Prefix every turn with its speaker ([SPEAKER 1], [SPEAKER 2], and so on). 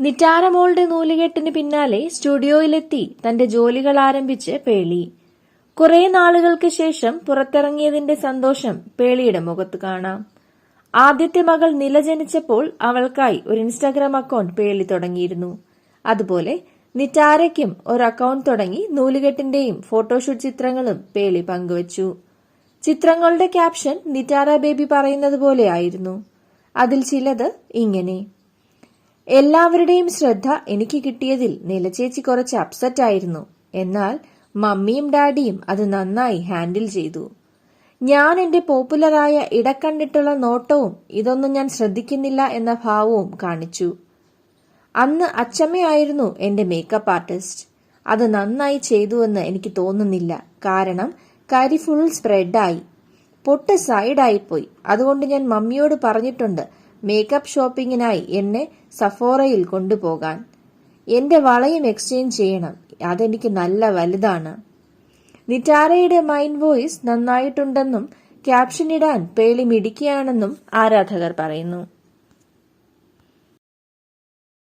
[SPEAKER 1] നിറ്റാരമോളുടെ നൂലുകെട്ടിന് പിന്നാലെ സ്റ്റുഡിയോയിലെത്തി തന്റെ ജോലികൾ ആരംഭിച്ച് പേളി. കുറെ നാളുകൾക്ക് ശേഷം പുറത്തിറങ്ങിയതിന്റെ സന്തോഷം പേളിയുടെ മുഖത്ത് കാണാം. ആദ്യത്തെ മകൾ നില ജനിച്ചപ്പോൾ അവൾക്കായി ഒരു ഇൻസ്റ്റാഗ്രാം അക്കൗണ്ട് പേളി തുടങ്ങിയിരുന്നു. അതുപോലെ നിറ്റാരയ്ക്കും ഒരു അക്കൗണ്ട് തുടങ്ങി നൂലുകെട്ടിന്റെയും ഫോട്ടോഷൂട്ട് ചിത്രങ്ങളും പേളി പങ്കുവച്ചു. ചിത്രങ്ങളുടെ ക്യാപ്ഷൻ നിറ്റാര ബേബി പറയുന്നത് പോലെയായിരുന്നു അതിൽ ചിലത് ഇങ്ങനെ. എല്ലാവരുടെയും ശ്രദ്ധ എനിക്ക് കിട്ടിയതിൽ നിലച്ചേച്ചി കുറച്ച് അപ്സെറ്റ് ആയിരുന്നു. എന്നാൽ മമ്മിയും ഡാഡിയും അത് നന്നായി ഹാൻഡിൽ ചെയ്തു. ഞാൻ എന്റെ പോപ്പുലറായ ഇടക്കണ്ടിട്ടുള്ള നോട്ടവും ഇതൊന്നും ഞാൻ ശ്രദ്ധിക്കുന്നില്ല എന്ന ഭാവവും കാണിച്ചു. അന്ന് അച്ചമ്മയായിരുന്നു എന്റെ മേക്കപ്പ് ആർട്ടിസ്റ്റ് അത് നന്നായി ചെയ്തുവെന്ന് എനിക്ക് തോന്നുന്നില്ല. കാരണം കരി ഫുൾ സ്പ്രെഡായി പൊട്ട് സൈഡായിപ്പോയി അതുകൊണ്ട് ഞാൻ മമ്മിയോട് പറഞ്ഞിട്ടുണ്ട് മേക്കപ്പ് ഷോപ്പിങ്ങിനായി എന്നെ സഫോറയിൽ കൊണ്ടുപോകാൻ. എന്റെ വളയും എക്സ്ചേഞ്ച് ചെയ്യണം. അതെനിക്ക് നല്ല വലുതാണ്. നിറ്റാരയുടെ മൈൻഡ് വോയിസ് നന്നായിട്ടുണ്ടെന്നും ക്യാപ്ഷൻ ഇടാൻ പേളി മിടിക്കുകയാണെന്നും ആരാധകർ പറയുന്നു.